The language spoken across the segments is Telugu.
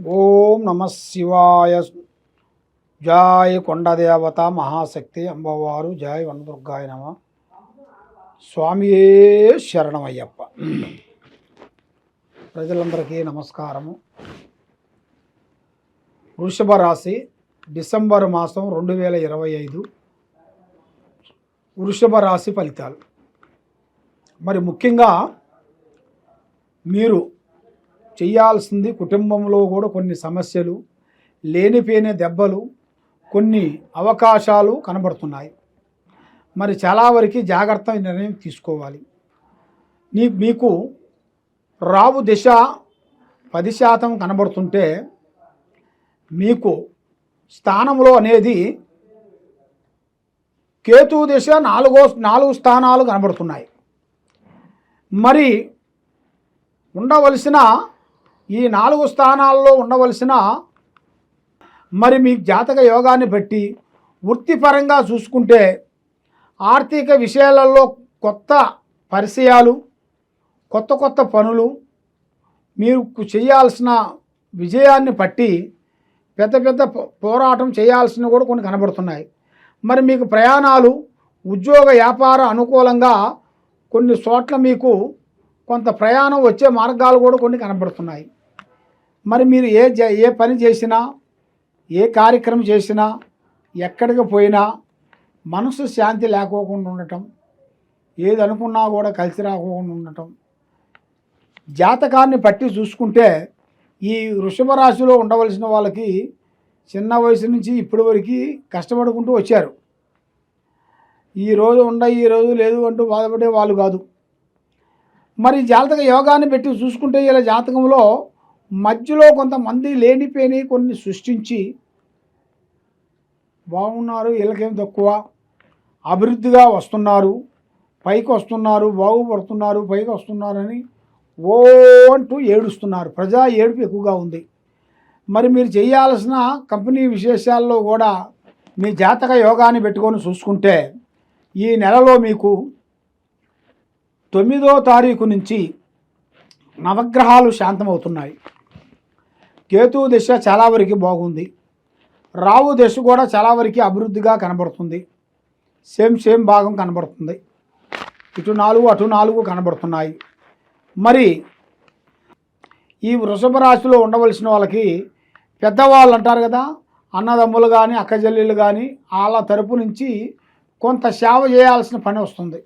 ఓం నమ శివాయ. జాయ్ కొండదేవత మహాశక్తి అమ్మవారు జాయ్ వనదుర్గాయ నమ. స్వామియే శరణమయ్యప్ప. ప్రజలందరికీ నమస్కారము. వృషభ రాశి డిసెంబర్ మాసం రెండు వేల ఇరవై ఐదు. వృషభ రాశి ఫలితాలు. మరి ముఖ్యంగా మీరు చేయాల్సింది కుటుంబంలో కూడా కొన్ని సమస్యలు లేనిపోయిన దెబ్బలు కొన్ని అవకాశాలు కనబడుతున్నాయి. మరి చాలా వరకు జాగ్రత్త నిర్ణయం తీసుకోవాలి. నీ మీకు రావు దిశ పది శాతం కనబడుతుంటే మీకు స్థానంలో అనేది కేతు దిశ నాలుగో నాలుగు స్థానాలు కనబడుతున్నాయి. మరి ఉండవలసిన ఈ నాలుగు స్థానాల్లో ఉండవలసిన మరి మీ జాతక యోగాన్ని బట్టి వృత్తిపరంగా చూసుకుంటే ఆర్థిక విషయాలలో కొత్త పరిచయాలు కొత్త కొత్త పనులు మీకు చేయాల్సిన విజయాన్ని బట్టి పెద్ద పెద్ద పోరాటం చేయాల్సిన కూడా కొన్ని కనబడుతున్నాయి. మరి మీకు ప్రయాణాలు ఉద్యోగ వ్యాపార అనుకూలంగా కొన్ని చోట్ల మీకు కొంత ప్రయాణం వచ్చే మార్గాలు కూడా కొన్ని కనబడుతున్నాయి. మరి మీరు ఏ ఏ పని చేసినా ఏ కార్యక్రమం చేసినా ఎక్కడికి పోయినా మనసు శాంతి లేకోకుండా ఉండటం ఏది అనుకున్నా కూడా కలిసి రాకోకుండా ఉండటం. జాతకాన్ని పట్టి చూసుకుంటే ఈ వృషభ రాశిలో ఉండవలసిన వాళ్ళకి చిన్న వయసు నుంచి ఇప్పటి వరకు కష్టపడుకుంటూ వచ్చారు. ఈ రోజు ఉండ ఈ రోజు లేదు అంటూ బాధపడే వాళ్ళు కాదు. మరి జాతక యోగాన్ని పెట్టి చూసుకుంటే ఇలా జాతకంలో మధ్యలో కొంతమంది లేనిపోయిన కొన్ని సృష్టించి బాగున్నారు వీళ్ళకేం తక్కువ? అభివృద్ధిగా వస్తున్నారు పైకి వస్తున్నారు బాగుపడుతున్నారు పైకి వస్తున్నారని ఓ అంటూ ఏడుస్తున్నారు. ప్రజా ఏడుపు ఎక్కువగా ఉంది. మరి మీరు చేయాల్సిన కంపెనీ విశేషాల్లో కూడా మీ జాతక యోగాన్ని పెట్టుకొని చూసుకుంటే ఈ నెలలో మీకు తొమ్మిదో తారీఖు నుంచి నవగ్రహాలు శాంతమవుతున్నాయి. కేతు దశ చాలా వరకు బాగుంది. రావు దశ కూడా చాలా వరకు అభివృద్ధిగా కనబడుతుంది. సేమ్ సేమ్ భాగం కనబడుతుంది. ఇటు నాలుగు అటు నాలుగు కనబడుతున్నాయి. మరి ఈ వృషభ రాశిలో ఉండవలసిన వాళ్ళకి పెద్దవాళ్ళు అంటారు కదా అన్నదమ్ములు కానీ అక్కజల్లీలు కానీ వాళ్ళ తరపు నుంచి కొంత సేవ చేయాల్సిన పని వస్తుంది.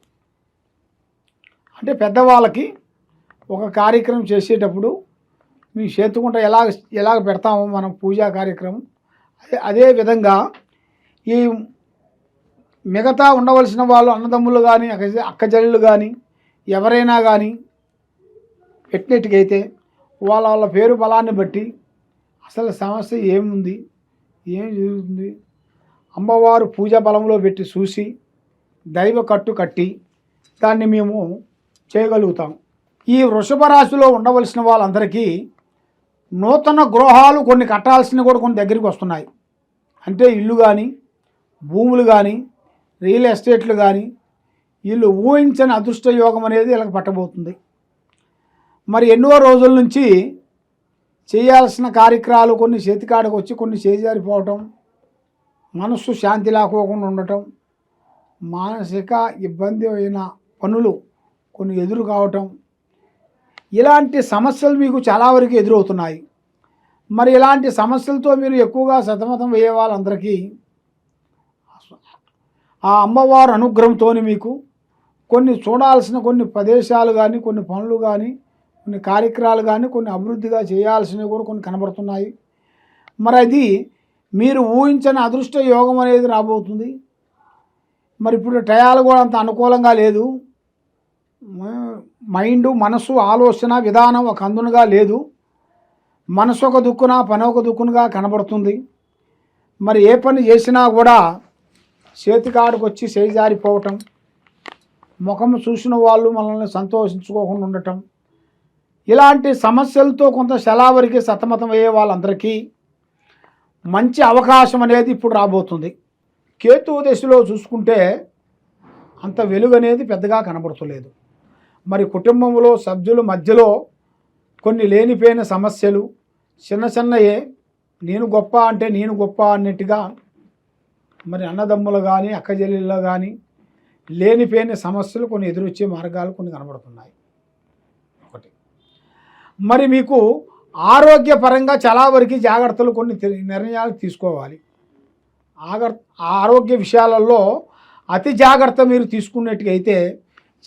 అంటే పెద్దవాళ్ళకి ఒక కార్యక్రమం చేసేటప్పుడు మీ చేతుకుంట ఎలా ఎలాగ పెడతామో మనం పూజా కార్యక్రమం? అదే అదే విధంగా ఈ మిగతా ఉండవలసిన వాళ్ళు అన్నదమ్ములు కానీ అక్క అక్కజల్లులు కానీ ఎవరైనా కానీ పెట్టినట్టుకైతే వాళ్ళ వాళ్ళ పేరు బలాన్ని బట్టి అసలు సమస్య ఏముంది? ఏం జరుగుతుంది? అమ్మవారు పూజ బలంలో పెట్టి చూసి దైవ కట్టు కట్టి దాన్ని మేము చేయగలుగుతాం. ఈ వృషభ రాశిలో ఉండవలసిన వాళ్ళందరికీ నూతన గృహాలు కొన్ని కట్టాల్సినవి కూడా కొన్ని దగ్గరికి వస్తున్నాయి. అంటే ఇల్లు కానీ భూములు కానీ రియల్ ఎస్టేట్లు కానీ వీళ్ళు ఊహించని అదృష్ట యోగం అనేది వీళ్ళకి పట్టబోతుంది. మరి ఎన్నో రోజుల నుంచి చేయాల్సిన కార్యక్రమాలు కొన్ని చేతికాడకు వచ్చి కొన్ని చేజారిపోవటం మనస్సు శాంతి లేకోకుండా ఉండటం మానసిక ఇబ్బంది అయిన పనులు కొన్ని ఎదురు కావటం ఇలాంటి సమస్యలు మీకు చాలా వరకు ఎదురవుతున్నాయి. మరి ఇలాంటి సమస్యలతో మీరు ఎక్కువగా సతమతం అయ్యే వాళ్ళందరికీ ఆ అమ్మవారు అనుగ్రహంతో మీకు కొన్ని చూడాల్సిన కొన్ని ప్రదేశాలు కానీ కొన్ని పనులు కానీ కొన్ని కార్యక్రమాలు కానీ కొన్ని అభివృద్ధిగా చేయాల్సినవి కూడా కొన్ని కనబడుతున్నాయి. మరి అది మీరు ఊహించని అదృష్ట యోగం అనేది రాబోతుంది. మరి ఇప్పుడు టయాలు కూడా అంత అనుకూలంగా లేదు. మైండ్ మనసు ఆలోచన విధానం ఒక అందునుగా లేదు. మనసు ఒక దుక్కున పని ఒక దుక్కునుగా కనబడుతుంది. మరి ఏ పని చేసినా కూడా చేతికాడికి వచ్చి చేజారిపోవటం ముఖం చూసిన వాళ్ళు మనల్ని సంతోషించుకోకుండా ఉండటం ఇలాంటి సమస్యలతో కొంత శలావరికి సతమతం అయ్యే వాళ్ళందరికీ మంచి అవకాశం అనేది ఇప్పుడు రాబోతుంది. కేతు దశలో చూసుకుంటే అంత వెలుగు అనేది పెద్దగా కనబడుతలేదు. మరి కుటుంబంలో సభ్యుల మధ్యలో కొన్ని లేనిపోయిన సమస్యలు చిన్న చిన్నయే నేను గొప్ప అంటే నేను గొప్ప అన్నట్టుగా మరి అన్నదమ్ములు కానీ అక్కజల్లిలో కానీ లేనిపోయిన సమస్యలు కొన్ని ఎదురొచ్చే మార్గాలు కొన్ని కనబడుతున్నాయి. ఒకటి. మరి మీకు ఆరోగ్యపరంగా చాలా వరకు జాగ్రత్తలు కొన్ని నిర్ణయాలు తీసుకోవాలి. ఆగర్ ఆరోగ్య విషయాలలో అతి జాగ్రత్త మీరు తీసుకున్నట్టుగైతే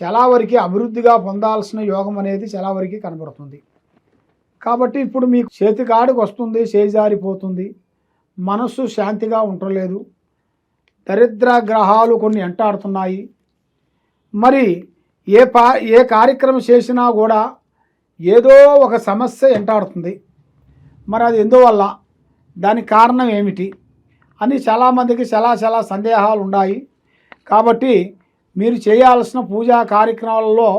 చాలా వరకు అభివృద్ధిగా పొందాల్సిన యోగం అనేది చాలా వరకు కనబడుతుంది. కాబట్టి ఇప్పుడు మీకు చేతికాడికి వస్తుంది చేజారిపోతుంది మనస్సు శాంతిగా ఉండలేదు దరిద్ర గ్రహాలు కొన్ని ఎంటాడుతున్నాయి. మరి ఏ పా ఏ కార్యక్రమం చేసినా కూడా ఏదో ఒక సమస్య ఎంటాడుతుంది. మరి అది ఎందువల్ల? దానికి కారణం ఏమిటి? అని చాలామందికి చాలా చాలా సందేహాలు ఉన్నాయి. కాబట్టి మీరు చేయాల్సిన పూజా కార్యక్రమాలలో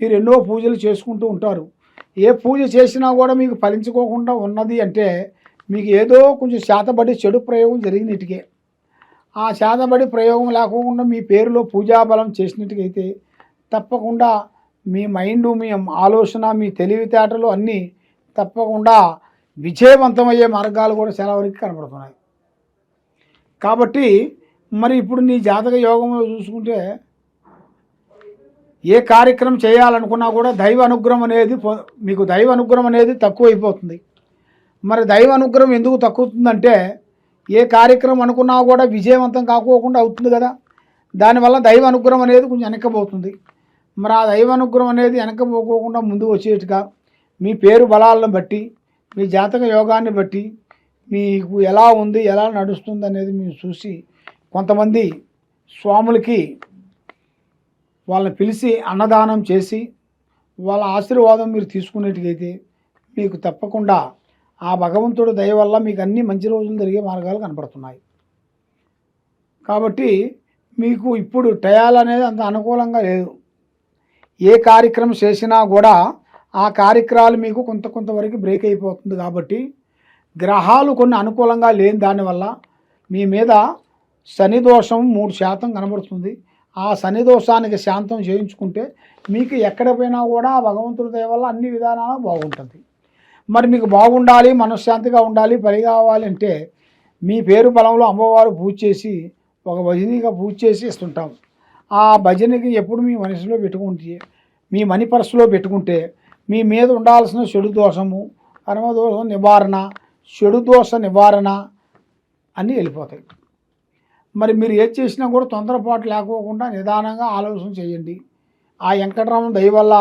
మీరు ఎన్నో పూజలు చేసుకుంటూ ఉంటారు. ఏ పూజ చేసినా కూడా మీకు ఫలించుకోకుండా ఉన్నది అంటే మీకు ఏదో కొంచెం శాతబడి చెడు ప్రయోగం జరిగినట్టుకే. ఆ శాతబడి ప్రయోగం లేకుండా మీ పేరులో పూజాబలం చేసినట్టుకైతే తప్పకుండా మీ మైండ్ మీ ఆలోచన మీ తెలివితేటలు అన్నీ తప్పకుండా విజయవంతమయ్యే మార్గాలు కూడా చాలా వరకు కనబడుతున్నాయి. కాబట్టి మరి ఇప్పుడు నీ జాతక యోగంలో చూసుకుంటే ఏ కార్యక్రమం చేయాలనుకున్నా కూడా దైవ అనుగ్రహం అనేది మీకు దైవ అనుగ్రహం అనేది తక్కువైపోతుంది. మరి దైవ అనుగ్రహం ఎందుకు తక్కువవుతుందంటే ఏ కార్యక్రమం అనుకున్నా కూడా విజయవంతం కాకోకుండా అవుతుంది కదా. దానివల్ల దైవ అనుగ్రహం అనేది కొంచెం వెనక్కపోతుంది. మరి ఆ దైవ అనుగ్రహం అనేది వెనక్కపోకుండా ముందుకు వచ్చేట్టుగా మీ పేరు బలాలను బట్టి మీ జాతక యోగాన్ని బట్టి మీకు ఎలా ఉంది ఎలా నడుస్తుంది అనేది మేము చూసి కొంతమంది స్వాములకి వాళ్ళని పిలిచి అన్నదానం చేసి వాళ్ళ ఆశీర్వాదం మీరు తీసుకునేట్టుగైతే మీకు తప్పకుండా ఆ భగవంతుడు దయ వల్ల మీకు అన్ని మంచి రోజులు జరిగే మార్గాలు కనపడుతున్నాయి. కాబట్టి మీకు ఇప్పుడు టయాలు అనేది అంత అనుకూలంగా లేదు. ఏ కార్యక్రమం చేసినా కూడా ఆ కార్యక్రమాలు మీకు కొంత కొంతవరకు బ్రేక్ అయిపోతుంది కాబట్టి గ్రహాలు కొన్ని అనుకూలంగా లేని దానివల్ల మీ మీద శని దోషం మూడు శాతం కనబడుతుంది. ఆ శని దోషానికి శాంతం చేయించుకుంటే మీకు ఎక్కడ పోయినా కూడా భగవంతుడి దయ వల్ల అన్ని విధానాలు బాగుంటుంది. మరి మీకు బాగుండాలి మనశ్శాంతిగా ఉండాలి పని కావాలంటే మీ పేరు బలంలో అమ్మవారు పూజ చేసి ఒక భజనిగా పూజ చేసి ఇస్తుంటాం. ఆ భజనకి ఎప్పుడు మీ మనసులో పెట్టుకుంటే మీ మణి పర్సులో పెట్టుకుంటే మీ మీద ఉండాల్సిన చెడు దోషము కర్మదోషం నివారణ చెడు దోష నివారణ అన్నీ వెళ్ళిపోతాయి. మరి మీరు ఏది చేసినా కూడా తొందరపాటు లేకోకుండా నిదానంగా ఆలోచన చేయండి. ఆ వెంకటరామన్ దయవల్ల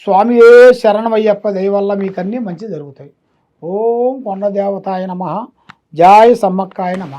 స్వామి ఏ శరణమయ్యప్ప దయవల్ల మీకు అన్నీ మంచి జరుగుతాయి. ఓం కొండదేవతాయ నమ. జాయ సమ్మక్కాయ నమ.